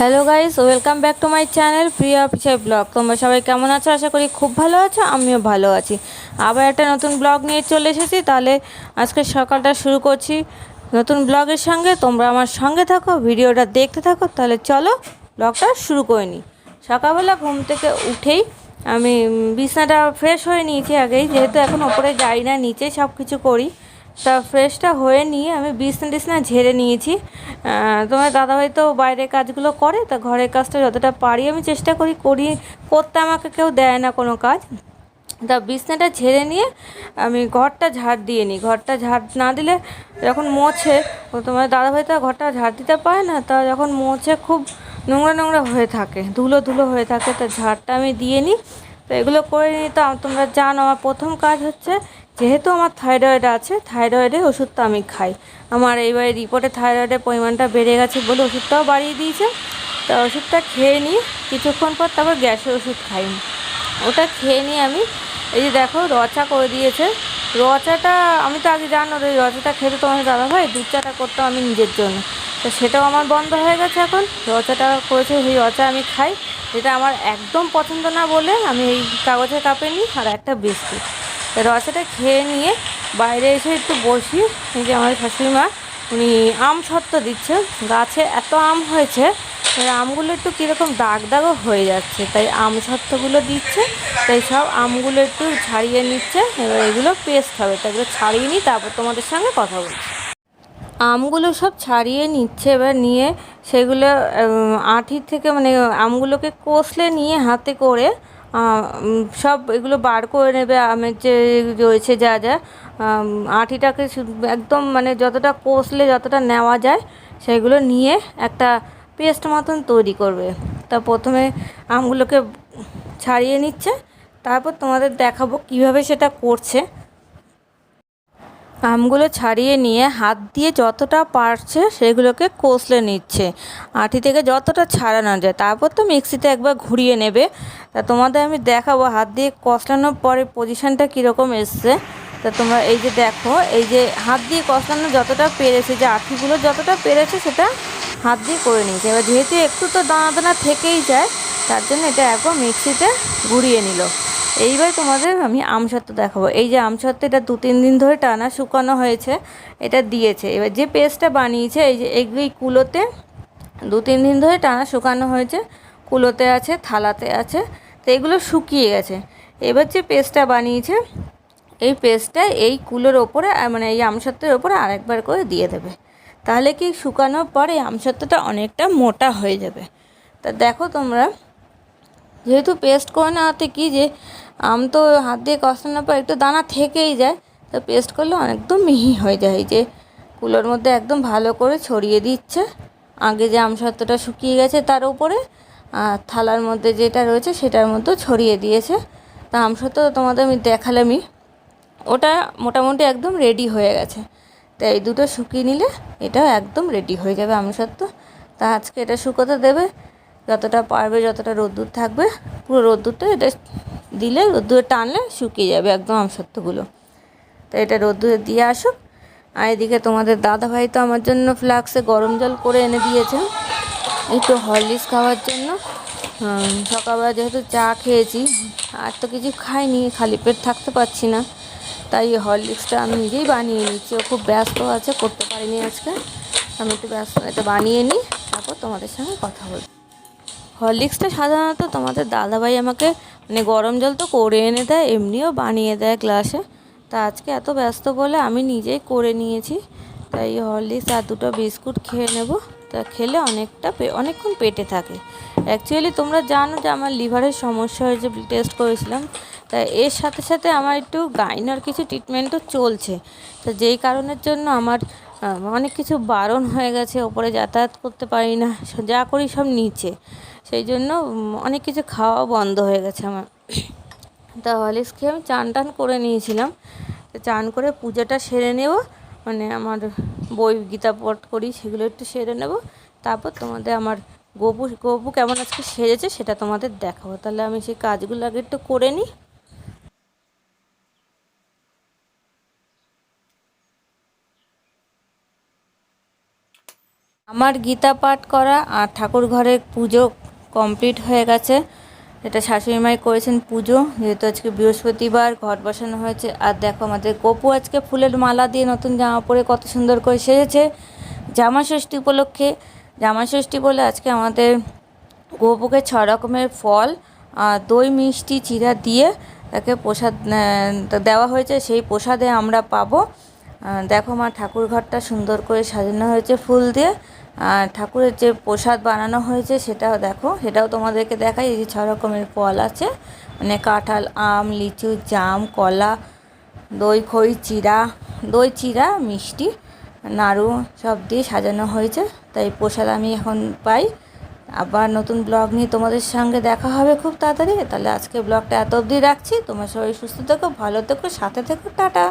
Hello guys welcome back to my channel Priya Pichai vlog তোমরা সবাই কেমন আছো? আশা করি খুব ভালো আছো, আমিও ভালো আছি। আবার একটা নতুন ব্লগ নিয়ে চলে এসেছি, তাহলে আজকে সকালটা শুরু করছি। নতুন ব্লগের সঙ্গে তোমরা আমার সঙ্গে থাকো, ভিডিওটা দেখতে থাকো, তাহলে চলো ব্লগটা শুরু করে নিই। সকালবেলা ঘুম থেকে উঠেই আমি বিছানাটা ফ্রেশ হয়ে নিয়েছি আগেই, যেহেতু এখন ওপরে যাই না নিচে সব কিছু করি। তা ফ্রেশটা হয়ে নিয়ে আমি বিছনা টিছনা ঝেড়ে নিয়েছি। তোমার দাদাভাই তো বাইরের কাজগুলো করে, তা ঘরের কাজটা যতটা পারি আমি চেষ্টা করি করি, করতে আমাকে কেউ দেয় না কোনো কাজ। তা বিছনাটা ঝেড়ে নিয়ে আমি ঘরটা ঝাড় দিয়ে নিই। ঘরটা ঝাড় না দিলে যখন মোছে তোমার দাদাভাই তো ঘরটা ঝাড় দিতে পারে না, তা যখন মোছে খুব নোংরা নোংরা হয়ে থাকে, ধুলো ধুলো হয়ে থাকে, তা ঝাড়টা আমি দিয়ে নিই। তো এগুলো করে আম- তোমরা জানো, আমার প্রথম কাজ হচ্ছে যেহেতু আমার থাইরয়েড আছে, থাইরয়েডের ওষুধটা আমি খাই। আমার এইবারে রিপোর্টে থাইরয়েডের পরিমাণটা বেড়ে গেছে বলে ওষুধটাও বাড়িয়ে দিয়েছে। তা ওষুধটা খেয়ে নিই কিছুক্ষণ পর তারপর গ্যাসের ওষুধ খাই। ওটা খেয়ে নিয়ে আমি, এই যে দেখো রচা করে দিয়েছে। রচাটা, আমি তো আগে জানো এই রচাটা খেতে তোমার দাদা ভাই দুধ চাটা করতাম আমি নিজের জন্য। তো সেটাও আমার বন্ধ হয়ে গেছে এখন। রচাটা করেছে, সেই রচা আমি খাই। যেটা আমার একদম পছন্দ না বলে আমি এই কাগজের কাপে নিই আর একটা বিস্কুট। তো রচাটা খেয়ে নিয়ে বাইরে এসে একটু বসি। এই যে আমার শাশুড়ি মা, উনি আম সত্ত্ব দিচ্ছে। গাছে এত আম হয়েছে আমগুলো একটু কীরকম দাগ দাগও হয়ে যাচ্ছে। তাই আম সত্ত্বগুলো দিচ্ছে, তাই সব আমগুলো একটু ছাড়িয়ে নিচ্ছে। এবার এগুলো পেস্ট হবে তাই এগুলো ছাড়িয়ে নিই, তারপর তোমাদের সঙ্গে কথা বলছি। আমগুলো সব ছাড়িয়ে নিচ্ছে, এবার নিয়ে সেগুলো আঁটি থেকে মানে আমগুলোকে কষলে নিয়ে হাতে করে সব এগুলো বার করে নেবে, আমের যে রয়েছে যা যা আঁটিটাকে একদম মানে যতটা কষলে যতটা নেওয়া যায়, সেগুলো নিয়ে একটা পেস্ট মতন তৈরি করবে। তা প্রথমে আমগুলোকে ছাড়িয়ে নিচ্ছে, তারপর তোমাদের দেখাবো কীভাবে সেটা করছে। আমগুলো ছাড়িয়ে নিয়ে হাত দিয়ে যতটা পারছে সেগুলোকে কষলে নিচ্ছে। আঁটি থেকে যতটা ছাড়ানো যায়, তারপর তো মিক্সিতে একবার ঘুরিয়ে নেবে। তা তোমাদের আমি দেখাবো হাত দিয়ে কষলানোর পরে পজিশানটা কীরকম এসছে। তা তোমরা এই যে দেখো, এই যে হাত দিয়ে কষলানো যতটা পেরেছে, যে আঁঠিগুলো যতটা পেরেছে সেটা হাত দিয়ে করে নিয়েছে। এবার যেহেতু একটু তো দানা দানা থেকেই যায়, তার জন্য এটা একবার মিক্সিতে ঘুরিয়ে নিল। এইবার তোমাদের আমি আমসত্ত্ব দেখাবো। এই যে আমসত্ত্ব এটা দু তিন দিন ধরে টানা শুকানো হয়েছে, এটা দিয়েছে। এবার যে পেস্টটা বানিয়েছে, এই যে এই কুলোতে দু তিন দিন ধরে টানা শুকানো হয়েছে, কুলোতে আছে, থালাতে আছে, তো এগুলো শুকিয়ে গেছে। এবার যে পেস্টটা বানিয়েছে, এই পেস্টটা এই কুলোর ওপরে মানে এই আমসত্ত্বের ওপরে আরেকবার করে দিয়ে দেবে। তাহলে কি শুকানোর পরে আমসত্ত্বটা অনেকটা মোটা হয়ে যাবে। তা দেখো তোমরা যেহেতু পেস্ট করে নেওয়াতে কি যে, আম তো হাত দিয়ে কষানোর পর একটু দানা থেকেই যায়, তো পেস্ট করলে একদম মিহি হয়ে যায়। যে কুলোর মধ্যে একদম ভালো করে ছড়িয়ে দিচ্ছে। আগে যে আমসত্ত্বটা শুকিয়ে গেছে তার উপরে, আর থালার মধ্যে যেটা রয়েছে সেটার মধ্যেও ছড়িয়ে দিয়েছে। তা আমসত্ত্ব তোমাদের আমি দেখালামই, ওটা মোটামুটি একদম রেডি হয়ে গেছে। তা এই দুটো শুকিয়ে নিলে এটাও একদম রেডি হয়ে যাবে আমসত্ত্ব তা আজকে এটা শুকোতে দেবে যতটা পারবে, যতটা রোদ্দুর থাকবে, পুরো রোদ্দুরটা এটা দিলে রোদ্দুরে টানলে শুকিয়ে যাবে একদম আমসত্ত্বগুলো। তো এটা রোদ্দুরে দিয়ে আসুক। আর এদিকে তোমাদের দাদাভাই তো আমার জন্য ফ্লাক্সে গরম জল করে এনে দিয়েছে একটু হরলিক্স খাওয়ার জন্য। সকালবেলা যেহেতু চা খেয়েছি, আর তো কিছু খাইনি, খালি পেট থাকতে পারছি না। তাই হরলিক্সটা আমি নিজেই বানিয়ে নিচ্ছি। ও খুব ব্যস্ত আছে, করতে পারিনি আজকে। আমি একটু ব্যস্ত, এটা বানিয়ে নিই, তারপর তোমাদের সঙ্গে কথা বলব। হরলিক্সটা সাধারণত তোমাদের দাদাভাই আমাকে মানে গরম জল তো করে এনে দেয়, এমনিও বানিয়ে দেয় গ্লাসে। তা আজকে এত ব্যস্ত বলে আমি নিজেই করে নিয়েছি। তাই হরলিক্স আর দুটো বিস্কুট খেয়ে নেব। তা খেলে অনেকটা অনেকক্ষণ পেটে থাকে। অ্যাকচুয়ালি তোমরা জানো যে আমার লিভারের সমস্যা হয়েছে টেস্ট করেছিলাম। তা এর সাথে সাথে আমার একটু গাইনার কিছু ট্রিটমেন্টও চলছে। তো যেই কারণের জন্য আমার অনেক কিছু বারণ হয়ে গেছে, ওপরে যাতায়াত করতে পারি না যা করি সব নিচে। সেই জন্য অনেক কিছু খাওয়া বন্ধ হয়ে গেছে আমার। তা হলিক্স খেয়ে আমি চান টান করে নিয়েছিলাম। চান করে পূজাটা সেরে নেব মানে আমার বই গীতা পাঠ করি, সেগুলো একটু সেরে নেব। তারপর তোমাদের আমার গপু গপু কেমন আজকে সেরেছে সেটা তোমাদের দেখাবো। তাহলে আমি সেই কাজগুলো আগে একটু করে নিই। আমার গীতা পাঠ করা আর ঠাকুর ঘরের পুজো কমপ্লিট হয়ে গেছে। এটা শাশুড়ি মাই করেছেন পুজো, যেহেতু আজকে বৃহস্পতিবার, ঘট বসানো হয়েছে। আর দেখো আমাদের গপু আজকে ফুলের মালা দিয়ে নতুন জামা পরে কত সুন্দর করে সেজেছে। জামা ষষ্ঠী উপলক্ষে জামা ষষ্ঠী বলে আজকে আমাদের গপুকে ছ রকমের ফল আর দই, মিষ্টি, চিরা দিয়ে তাকে প্রসাদ দেওয়া হয়েছে। সেই প্রসাদে আমরা পাবো। দেখো মা ঠাকুর ঘরটা সুন্দর করে সাজানো হয়েছে ফুল দিয়ে। ঠাকুরের যে প্রসাদ বানানো হয়েছে সেটাও দেখো, সেটাও তোমাদেরকে দেখাই। এই যে ছ রকমের ফল আছে। মানে কাঁঠাল, আম, লিচু, জাম, কলা, দই, খই চিরা দই চিরা মিষ্টি, নাড়ু সব দিয়ে সাজানো হয়েছে। তাই প্রসাদ আমি এখন পাই। আবার নতুন ব্লগ নিয়ে তোমাদের সঙ্গে দেখা হবে খুব তাড়াতাড়ি। তাহলে আজকে ব্লগটা এত অবধি রাখছি। তোমার সবাই সুস্থ থেকো, ভালো থেকো, সাথে থেকো। টাটা।